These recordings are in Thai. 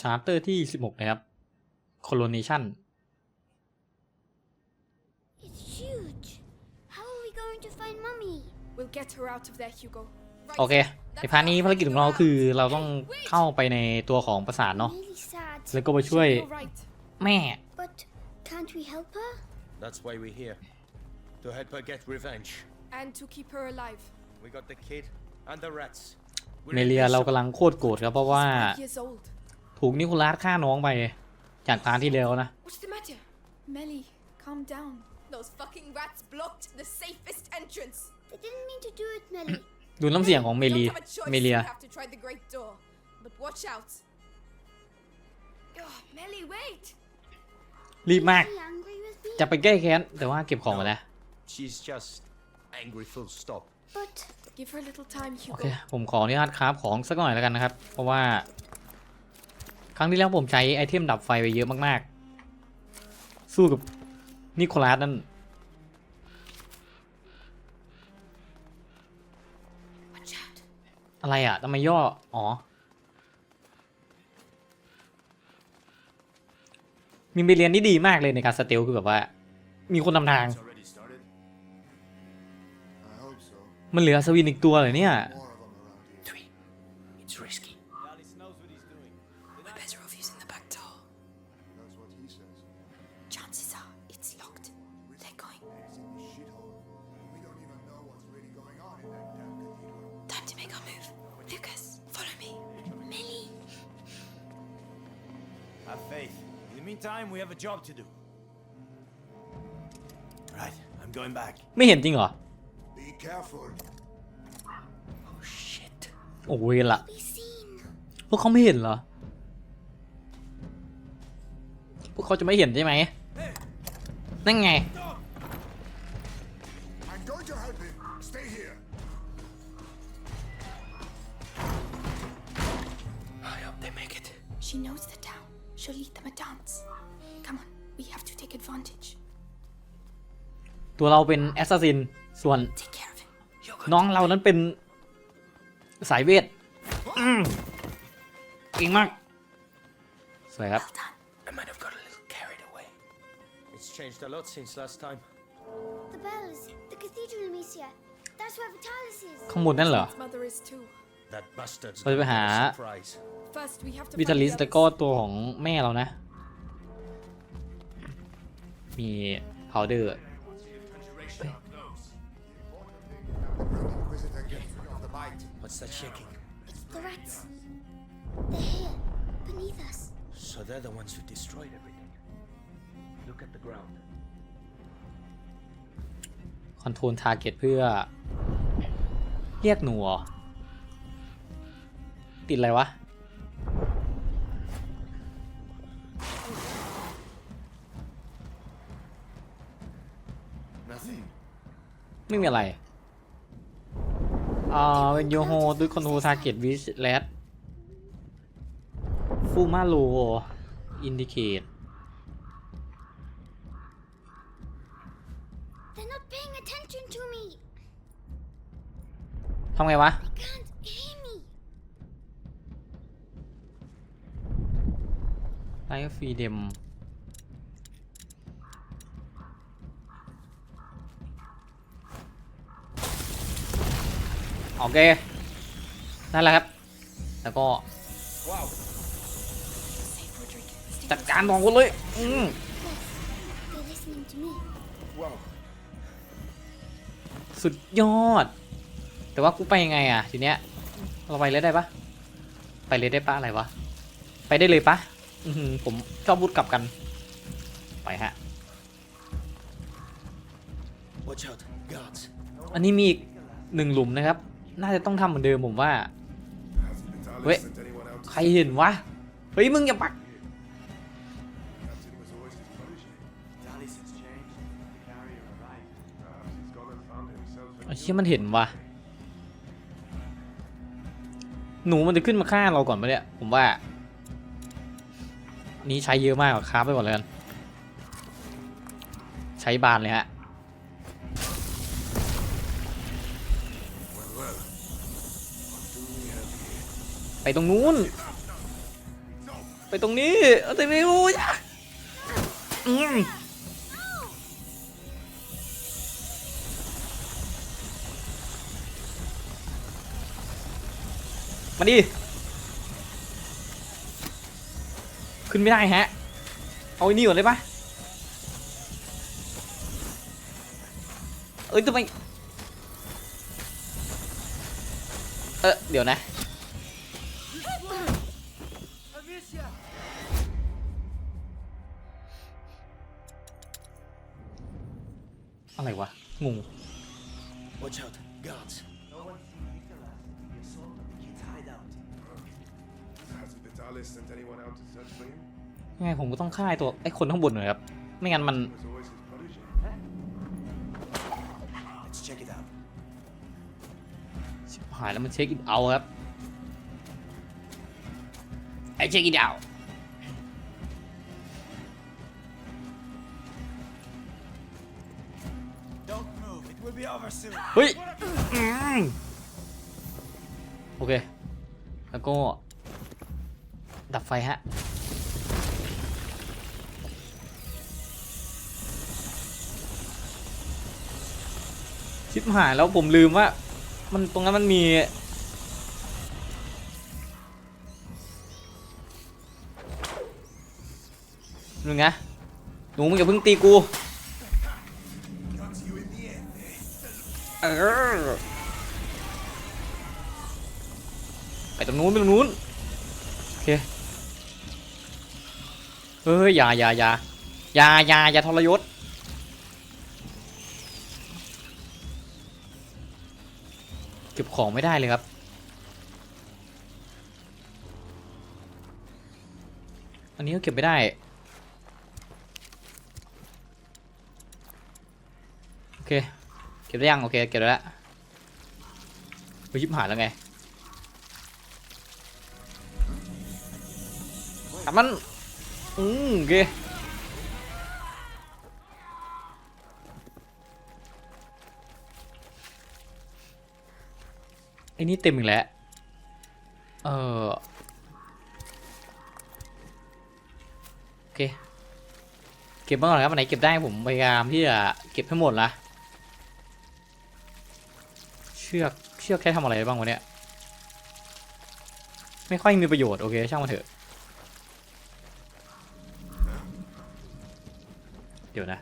ชาร์เตอร์ที่ 16 นะครับ Colonation It's huge. How are we going to find Mummy? We'll get her out of there, Hugo. โอเค ในพาร์ทนี้ภารกิจของเราคือเราต้องเข้าไปในตัวของปราสาท I'm เนาะ really sad. แล้วก็ไปช่วย You're right. แม่ But can't we help her? That's why we're here. To help her get revenge. And to keep her alive. We got the kid and the rats. เมเลียเรากำลังโคตรโกรธครับเพราะว่า Five years old. ถูกนิโคลัสฆ่าน้องไป จากพาร์ทที่แล้วนะ What's the matter? Melly, calm down. Those fucking rats blocked the safest entrance. They didn't mean to do it, Melly. ดูน้ำเสียงของเม We ลี don't have a choice. เมเลีย We have to try the great door. But watch out. Oh, Melly, wait. รีบมาก Is he angry with me? จะไปแก้แค้นแต่ว่าเก็บของก่อนนะ She's just angry full stop. But Give her a little time, โอ Hugo. เคผมขออนุญาตคราฟของสักหน่อยแล้วกันนะครับ เพราะว่า ครั้งที่แล้วผมใช้ไอเทมดับไฟไปเยอะมากๆ สู้กับนิโคลัสนั่น Watch out. อะไรอะทำไมย่อ อ๋อ มีเบเรียนที่ดีมากเลยในการสเตลคือแบบว่า มีคนนำทาง It's มันเหลือสวินอีกตัวเลยเนี่ย More of them around here. It's risky Alice knows what he's doing. We're better off using the back door. That's what he says. Chances are it's locked. They're going. It's in the shithole. We don't even know what's really going on in that damn cathedral. Time to make our move. Lucas, follow me. Melly. Have faith. In the meantime, we have a job to do. Right, I'm going back. ไม่เห็นจริงเหรอ Be careful. Oh shit โอ้ยละ be seen. พวกเขาไม่เห็นเหรอ พวกเขาจะไม่เห็นใช่ไหม นั่นไง I'm going to help him. Stay here. I hope they make it. She knows the town. She'll lead them a dance. Come on, we have to take advantage. ตัวเราเป็นแอสซัสซิน ส่วน น้องเรานั้นเป็น สายเวทอืมเก่งมากสวยครับ Well done. I might have got a little carried away. It's changed a lot since last time. The bells. The cathedral, Amicia. That's where Vitalis is. ข้างบนนั่นเหรอ His mother is too. That bastard's Ôi, gonna hả? be a surprise. First, we have to วิ find ทาลิส the แต่ others. ก็ตัวของแม่เรานะ มีพาวเดอร์ What's that shaking? It's the rats. They're here, beneath us. So they're the ones who destroyed everything. Look at the ground. คอนโทรลทาร์เก็ตเพื่อ เรียกหนูเหรอติดอะไรวะ Nothing. ไม่มีอะไร อ่าเป็นโยโฮด้วยคอนโทรลทาร์เก็ตวิชแลดฟูมาโลอินดิเคต They're not paying attention to me. ทำไงวะ They can't hear me. ไลฟ์ฟรีเดม โอเค นั่นแหละครับ แล้วก็ Wow. Save Roderick. จัดการมองกันเลยอืม They're listening to me. Wow. สุดยอด แต่ว่ากูไปยังไงอะ ทีเนี้ย เราไปเลยได้ปะไปเลยได้ปะอะไรวะ ไปได้เลยปะอือหือผมชอบพูดกลับกัน ไปฮะ Watch out. Guards. อันนี้มีอีกหนึ่งหลุมนะครับ น่าจะต้องทำเหมือนเดิมผมว่า เว้ย ใครเห็นวะ เฮ้ย มึงอย่าปัก ไอ้เชี่มันเห็นวะหนูมันจะขึ้นมาฆ่าเราก่อนไปเนี่ย ผมว่า นี้ใช้เยอะมากกว่าคราฟไปหมดเลยกัน ใช้บานเลยฮะ ไปตรงนู้น ไปตรงนี้เอาแต่ไม่รู้อะอืมมาดิ ขึ้นไม่ได้ฮะ เอาไอ้นี่ก่อนได้ปะเอ้ยทำไม เออเดี๋ยวนะ อะไรวะ งง Watch out, guards. No one's seen Nicholas. The assault on the kid's hideout. Hasn't Vitalis sent anyone out to search for him? ยังไงผมก็ต้องฆ่าไอ้ตัวไอ้คนข้างบนหน่อยครับ ไม่งั้นมัน He was always his protege. Let's check it out. ชิบหายแล้วมันเช็คอินเอาครับ ไอ้เช็คอินเอา Don't move. It will be over soon. เฮ้ยอืมโอเค แล้วก็ ดับไฟฮะ ชิบหายแล้วผมลืมว่า มันตรงนั้นมันมี นึงนะหนูมึงอย่าเพิ่งตีกูเออไปตรงนู้นไปตรงนู้นโอเคเฮ้ยอย่าอย่าอย่าอย่าอย่าอย่าทรยศเก็บของไม่ได้เลยครับอันนี้ก็เก็บไม่ได้ โอ เคเก็บได้ยังโอเคเก็บได้แล้วไปยิบหายแล้วไงทำมันอืมโอเคไอ้นี่เต็มอีกแล้ว เออโอเค เก็บมาก่อนครับอันไหนเก็บได้ผมพยายามที่จะเก็บให้หมดละ ชือกเชือกแค่ทำอะไรบ้างวะเนี่ย ไม่ค่อยมีประโยชน์โอเคช่างมันเถอะ เดี๋ยวนะ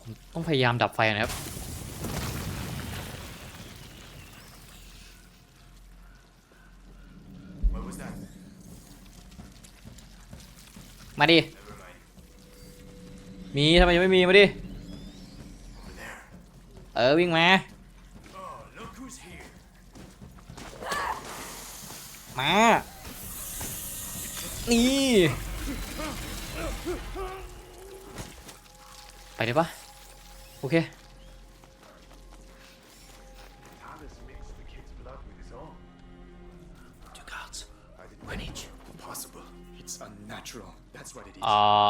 ผมต้องพยายามดับไฟนะครับมาดิ มีทำไมยังไม่มีมาดิ Over there. เออวิ่งมา Oh, look who's here. มา นี่ ไปได้ปะโอเค Vitalis mixed the kid's blood with his own. Two guards. I didn't Greenwich. Impossible. It's unnatural. That's what it is. อ่า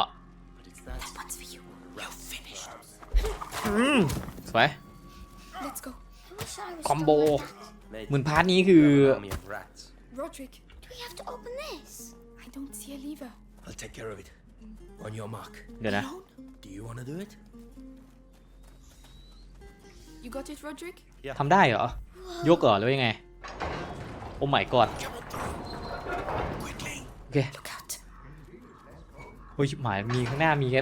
สวย Let's go. I wish I was Combo. strong like that. Mate, เหมือนพาร์ทนี้คือ army of rats. Roderick, Do we have to open this? I don't see a lever. I'll take care of it. On your mark. เดี๋ยวนะ Alone? Do you want to do it? You got it, Roderick? ทำได้เหรอ ยกเหรอหรือว่ายังไง โอ้ my god Quickly. โอเค Look out. โอ้ยชิบหายมีข้างหน้ามีแค่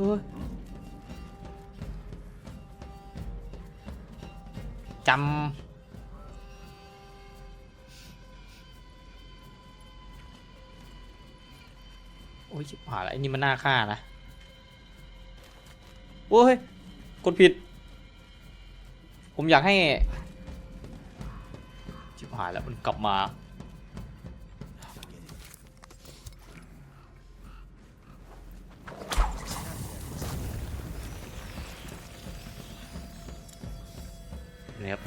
ออจำโอ้ยชิบหายแล้วไอ้นี่มันน่าฆ่านะ โอ้ย กดผิด ผมอยากให้ ชิบหายแล้วมันกลับมา นี่ยครับ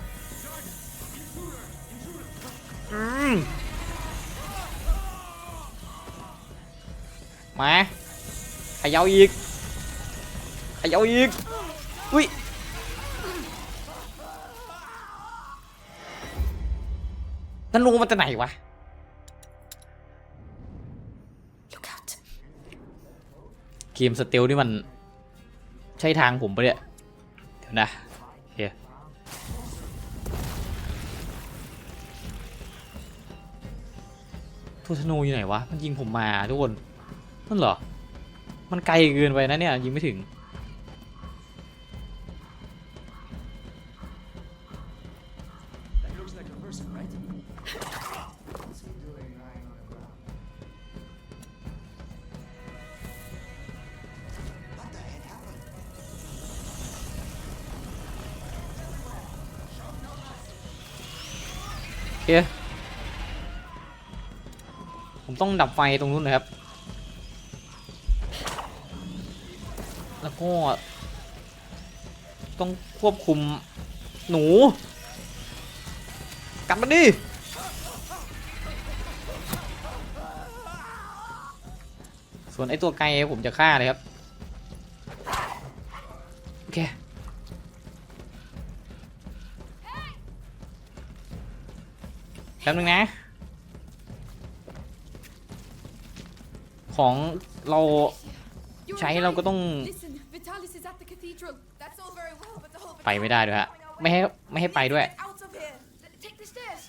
อืมมาขยาวอีกไอ้เอาอีก อุ้ยนั่นลงมาจากไหนวะ Look out. เกมสเตลนี่มัน ใช่ทางผมปะเนี่ย เดี๋ยวนะ ทูธนูอยู่ไหนวะ มันยิงผมมาทุกคน นั่นเหรอ มันไกลเกินไปนะเนี่ย ยิงไม่ถึง That looks like ผมต้องดับไฟตรงนู้นนะครับ แล้วก็ ต้องควบคุมหนูกลับมาดิส่วนไอตัวไกลผมจะฆ่าเลยครับ โอเค แป๊บนึงนะ เรา You're ใช้เราก็ต้อง Listen, Vitalis is at the cathedral. That's all very well, but the whole ไปไม่ได้ด้วยฮะไม่ให้ไม่ให้ไปด้วย Get out of here. Take the stairs.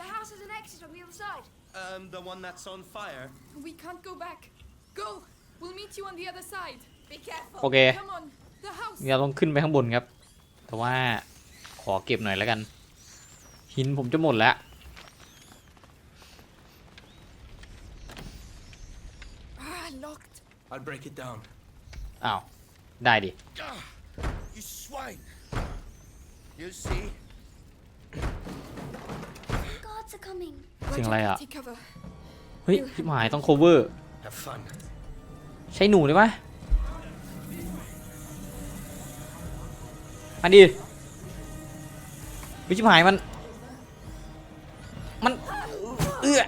The house has an exit on the other side. Um, the one that's on fire. We can't go back. Go. We'll meet you on the other side. Be careful. โอเค Come on. The house. เราต้องขึ้นไปข้างบนครับ แต่ว่าขอเก็บหน่อยแล้วกัน หินผมจะหมดแล้ว locked. I'll break it down. อ้าว ได้ดิ You swine! You see? Guards are coming. เสียงอะไรอะ Take cover. เฮ้ยชิบหายต้อง cover Have fun. ใช้หนูได้ปะมาดิวิชิบหายมัน มัน เอื้อ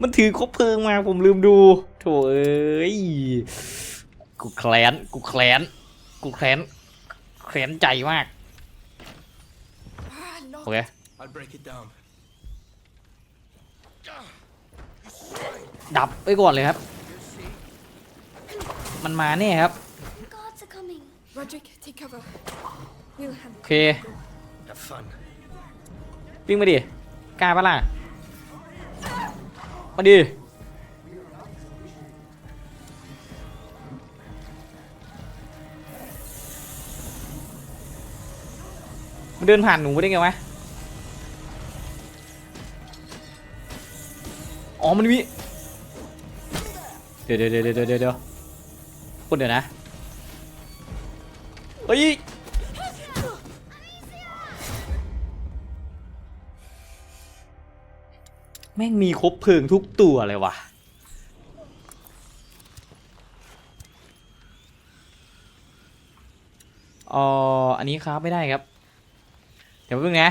มันถือคบเพลิงมาผมลืมดู โถเอ้ย กูแคลนกูแคลนกูแคลนแคลนใจมาก Ah, โอ locked. เค I'll break it down. ดับไปก่อนเลยครับ มันมาแน่ครับ Guards are coming. Roderick, take cover. We'll handle โอเค Have fun. วิ่งมาดิ กล้าปะล่ะ มาดิมันเดินผ่านหนูไปได้ไงวะ อ๋อ มันมี เดี๋ยวเดี๋ยวเดี๋ยวเดี๋ยวเดี๋ยวเดี๋ยวคนเดี๋ยวนะ เฮ้ย ม่งมีครบเพลิงทุกตัวเลยว่ะ อ๋อ อันนี้ครับไม่ได้ครับ เดี๋ยวเพิ่งนะ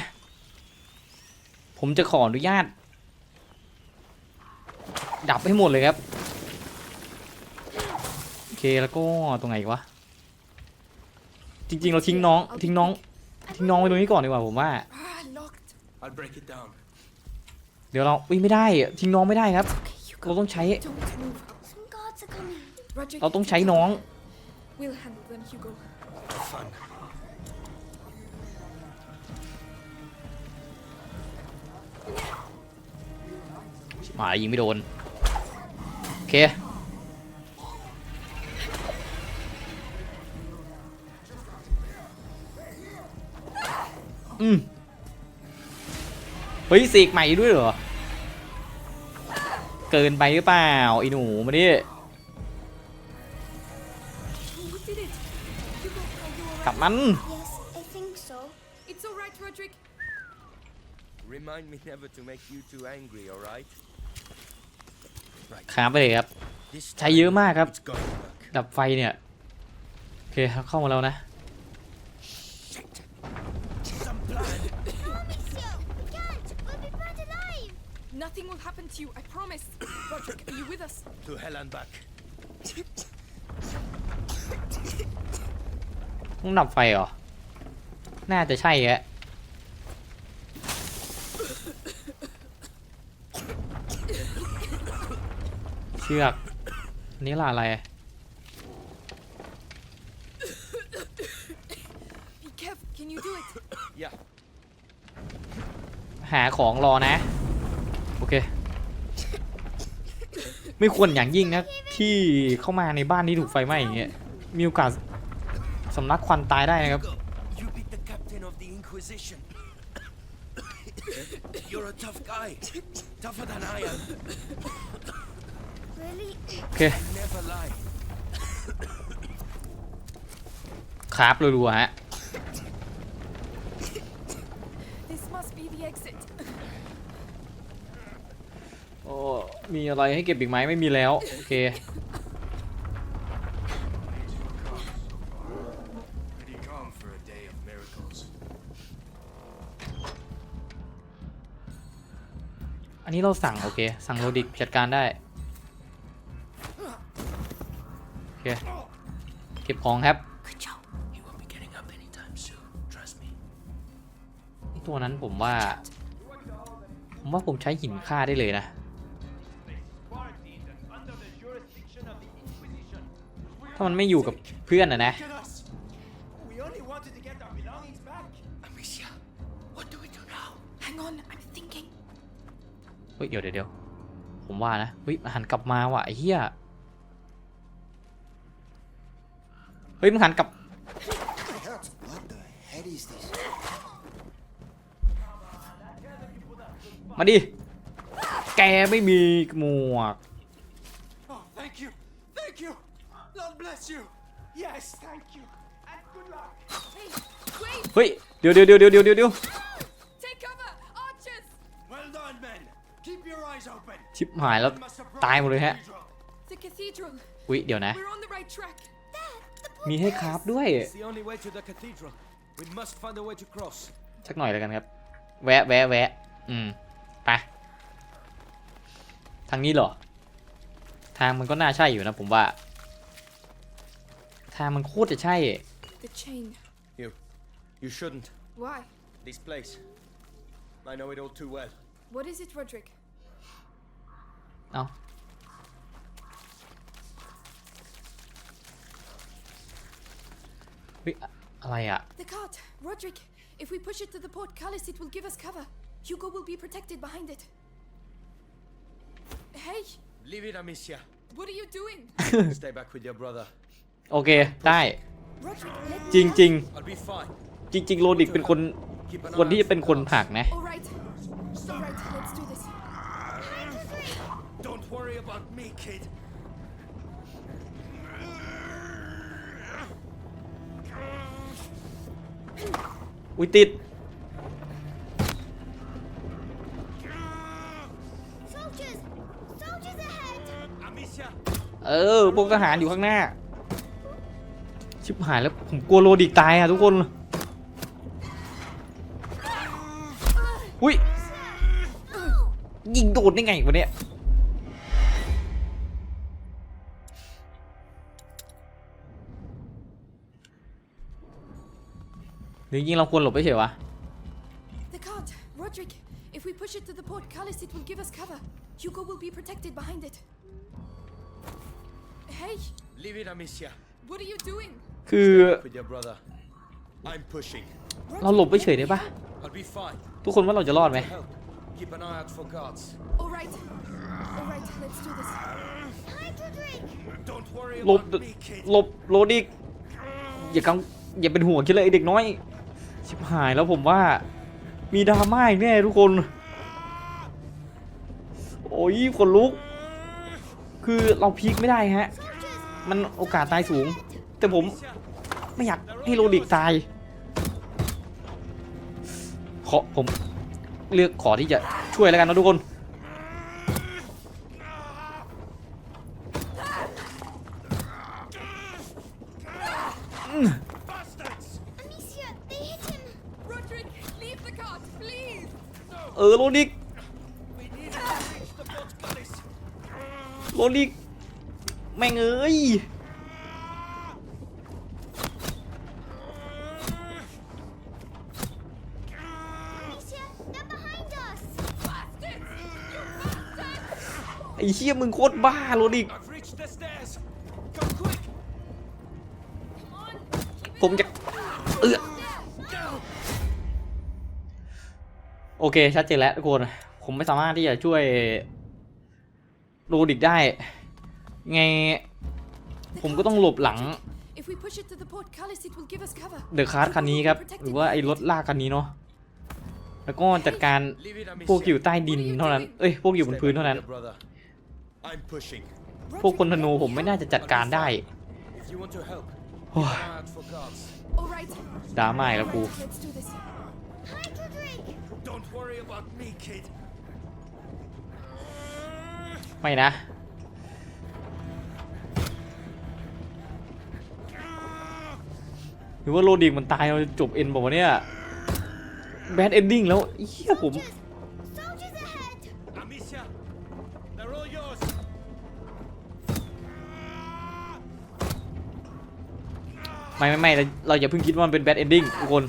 ผมจะขออนุญาต ดับให้หมดเลยครับ โอเคแล้วก็ตรงไหนวะ จริง ๆ เราทิ้งน้องทิ้งน้อง ทิ้งน้องไว้ตรงนี้ก่อนดีกว่าผมว่า I'll break it down. เดี๋ยวเราอุ้ยไม่ได้อะทิ้งน้องไม่ได้ครับ Okay, you เรา go. ต้องใช้ Don't move. Some guards are coming. Roderick, เราต้อง take ใช้น้อง cover. We'll handle them, Hugo. Have fun. หมายิงไม่โดน โอเคอืม เฮ้ยเสกใหม่ด้วยเหรอ เกินไปหรือเปล่าไอ้หนูมาดิ We did it. Hugo, are you กลับ alright? มัน Yes, I think so. It's alright, Roderick. Remind me never to make you too angry, alright? Right. ค้าไปเลยครับ This ใช้เยอะมากครับ it's gonna work. ดับไฟเนี่ย โอเคครับเข้ามาแล้วนะ Some plan. Monsieur, we can't. We'll be burned alive. Nothing will happen to you, I promise. Roderick, are you with us? To hell and back. ต้องดับไฟเหรอ น่าจะใช่แฮะเชือกอันนี่ล่ะอะไร Be careful. Can you do it? Yeah. หาของรอนะ โอเค ไม่ควรอย่างยิ่งนะ ที่เข้ามาในบ้านที่ถูกไฟไหม้อย่างเงี้ยมีโอกาสสำลักควันตายได้นะครับ Go. You beat the captain of the Inquisition. You're a tough guy. Tougher than I am. Really? โอเค Never lie. คราฟรัวๆฮะ This must be the exit. โอ้ มีอะไรให้เก็บอีกไหมไม่มีแล้ว โอเค อันนี้เราสั่ง โอเค สั่งโลดิกจัดการได้ โอเค เก็บของครับ ตัวนั้นผมว่า ผมว่าผมใช้หินฆ่าได้เลยนะ ถ้ามันไม่อยู่กับเพื่อนอะนะ Look at us. We only wanted to get our belongings back. Amicia, what do we do now? Hang on. I'm thinking. เฮ้ยเดี๋ยวเดี๋ยวเดี๋ยวผมว่านะเฮ้ยมันหันกลับมาว่ะไอ้เหี้ยเฮ้ยมันหันกลับ What the heck is this? มาดิแกไม่มีหมวก bless you. Yes, thank you. And good luck. Hey, wait. เฮ้ยเดี๋ยวเดี๋ยวเดี๋ยวเดี๋ยวเดี๋ยวเดี๋ยว Take cover. Archers. Well done, men. Keep your eyes open. ชิบหายแล้ว We must have ตายหมดเลยฮะ cathedral. The cathedral. อุ้ยเดี๋ยวนะ We're on the right track. There, the มีให้คราฟด้วย It's the only way to the cathedral. We must find a way to cross. สักหน่อยแล้วกันครับ แวะแวะแวะอืมไปทางนี้เหรอ ทางมันก็น่าใช่อยู่นะผมว่า ทางมันโคตรจะใช่ The chain. You. You shouldn't. Why? This place. I know it all too well. What is it, Roderick? เอ้าเฮ้ยอะอะไรอ่ะ The cart. Roderick. If we push it to the portcullis, it will give us cover. Hugo will be protected behind it. Hey, Leave it, Amicia. what are you doing? Stay back with your brother. โอเค ได้ Roderick, let me จริงจริง I'll be fine. ๆจริงๆโรดิกเป็นคนคนที่จะเป็นคนผลักนะ All right. All right, let's do this. Don't worry about me, kid. อุ้ยติด soldiers! Soldiers ahead! Amicia, เออพวกทหารอยู่ข้างหน้า ชิบหายแล้วผมกลัวโรดิกตายอะทุกคนอุ้ยยิงโดนได้ไงวะเนี่ยหรือยิงเราควรหลบไปเฉยวะ The cart. Roderick, if we push it to the portcullis, it will give us cover. Hugo will be protected behind it. Hey, leave it, Amicia. what are you doing? คือ With your brother. I'm pushing. เราหลบไปเฉยได้ปะ I'll be fine. ทุกคนว่าเราจะรอดไหม Help. Keep an eye out for guards. All right. All right, let's do this. Hi, Roderick! Don't worry หลบ about me, kid. หลบโรดิกอย่ากังอย่าเป็นห่วงคิดเลยไอ้เด็กน้อย ชิบหายแล้วผมว่า มีดราม่าอีกแน่ทุกคน โอ้ยขนลุก คือเราพีคไม่ได้ฮะ มันโอกาสตายสูง แต่ผม ไม่อยากให้โรดิกตาย ขอผมเลือกขอที่จะช่วยแล้วกันนะทุกคน Amicia, they hit him! Roderick, leave the cart, please. เออโรดิก We need to reach the portcullis. โรดิก แม่งเอ้ย ไอ้เหี้ยมึงโคตรบ้าโรดิก I've reached the stairs. Come quick. Come on. Keep it ผมจะเอื้อ down. โอเค ชัดเจนแล้วทุกคน ผมไม่สามารถที่จะช่วยโรดิกได้ ไง The ผมก็ cart. ต้องหลบหลัง If we push it to the portcullis, it will give us cover. เดอะคาร์ดคันนี้ครับ หรือว่าไอ้รถลากคันนี้เนาะแล้วก็จัดการ Leave it, Amicia. พวกอยู่ใต้ดินเท่านั้น เอ้ย พวกอยู่บน Stay พื้น back เท่า with นั้น your brother. I'm pushing. พวกคนธนูผมไม่น่าจะจัดการได้ If you want to help, โอ้ย keep an eye out for guards. All right. ดราม่าอีกแล้วกู Alright, Let's do this. Hi, Roderick. Don't worry about me, kid. ไม่นะ หรือว่าโรดิกมันตายเราจะจบเอ็นบอกว่าวะเนี่ย แบดเอนดิ้งแล้วเฮียผม Soldiers! ไม่ไม่ไม่เราเราอย่าเพิ่งคิดว่ามันเป็นแบดเอนดิ้งทุกคน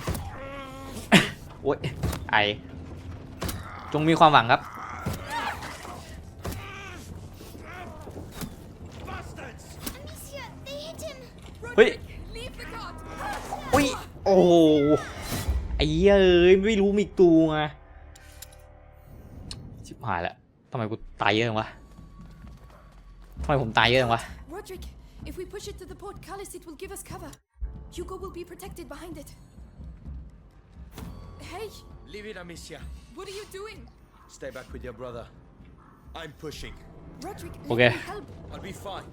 โอ้ยไอจงมีความหวังครับเฮ้ยอุ้ยโอ้ไอ้เหี้ยเอ้ยไม่รู้มีตัวไงชิบหายแล้วทำไมกูตายเยอะจังวะทำไมผมตายเยอะจังวะ Roderick, if we push it to the portcullis, it will give us cover. Hugo will be protected behind it. Hey, Leave it, Amicia. what are you doing? Stay back with your brother. I'm pushing. Roderick, let Okay. me help. I'll be fine.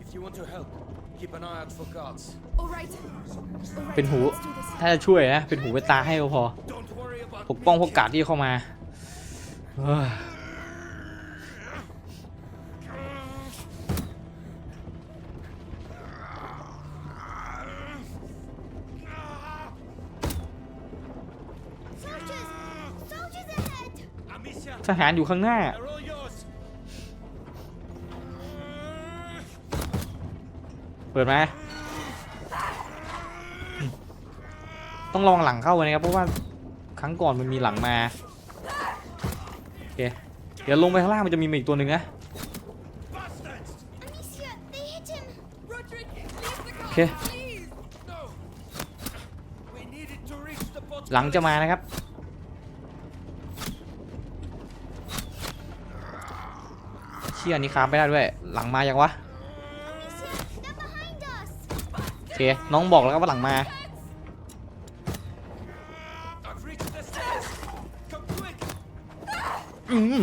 If you want to help, keep an eye out for guards. All right. All right, เป็นหู let's do this. ถ้าจะช่วยนะ เป็นหูเป็นตาให้ก็พอ Don't worry about ปกป้อง me, พวก kid. กาดที่เข้ามาเฮ้ย หารอยู่ข้างหน้า เปิดไหมต้องลองหลังเข้านะครับ เพราะว่าครั้งก่อนมันมีหลังมาโอเคเดี๋ยวลงไปข้างล่างมันจะมีมอีกตัวหนึ่งนะ Bastards! Amicia, they hit him! Roderick, leave the cart, Okay. please. No! We needed to reach the bottom. หลังจะมานะครับ ชี่ยนี้ค้ามไม่ได้ด้วย หลังมายังวะโอเคน้องบอกแล้วว่าหลังมาอืม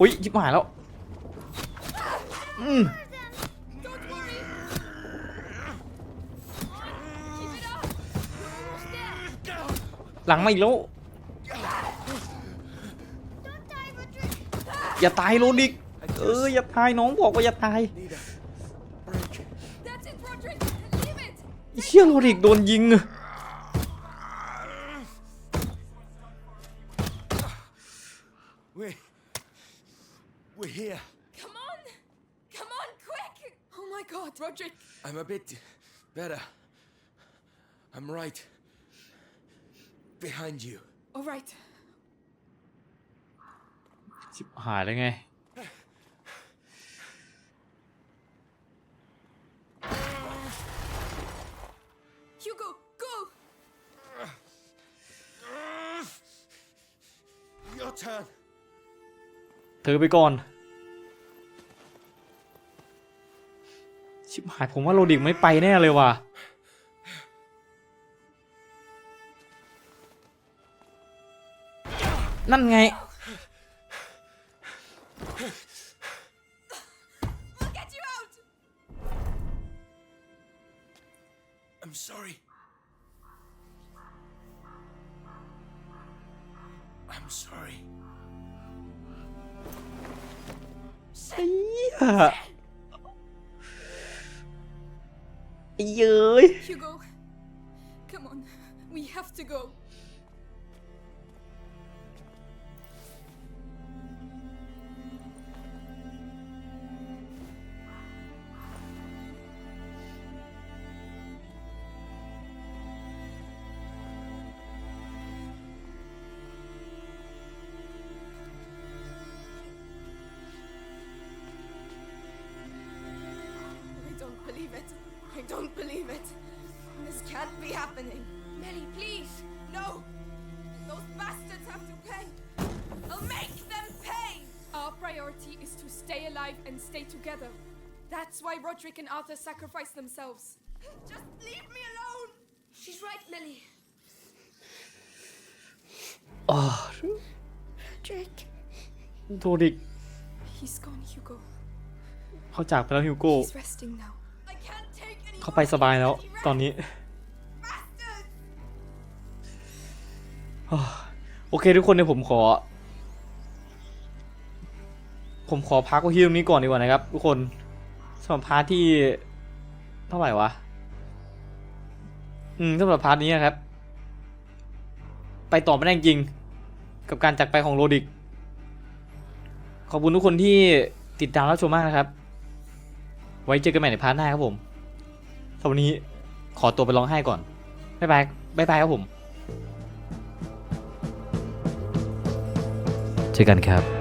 อุ้ยยิบหายแล้วอืมหลังมาอีกแล้ว อย่าตายโรดิกเอออย่าตายน้องบอกว่าอย่าตาย Need a break. That's it, Roderick. Leave it. ไอ้เชี่ยโรดิกโดนยิง We. We're here. Come on. Come on, quick. Oh my god, Roderick. I'm a bit better. I'm right behind you. All right. ชิบหายเลยไง Hugo, go. Your turn. เธอไปก่อน ชิบหายผมว่าโรดิกไม่ไปแน่เลยว่ะนั่นไง happening. Melly, please, no. Those bastards have to pay. I'll make them pay. Our priority is to stay alive and stay together. That's why Roderick and Arthur sacrificed themselves. Just leave me alone. She's right, Melly. อ๋อ Drake. โทดิก He's gone, Hugo. เขาจากไปแล้วฮิวโก้ He's resting now. าไปสบายแล้ว ตอนนี้ โอเคทุกคนเดี๋ยวผมขอ ผมขอพักไว้ที่ตรงนี้ก่อนดีกว่านะครับ ทุกคนสำหรับพาร์ทที่เท่าไหร่วะ อืมสำหรับพาร์ทนี้นะครับ ไปต่อไม่ได้จริง กับการจากไปของโรดิก ขอบคุณทุกคนที่ติดตามรับชมมากนะครับ ไว้เจอกันใหม่ในพาร์ทหน้าครับผม สำหรับวันนี้ขอตัวไปร้องไห้ก่อนบ๊ายบายบ๊ายบายครับผม เจอกันครับ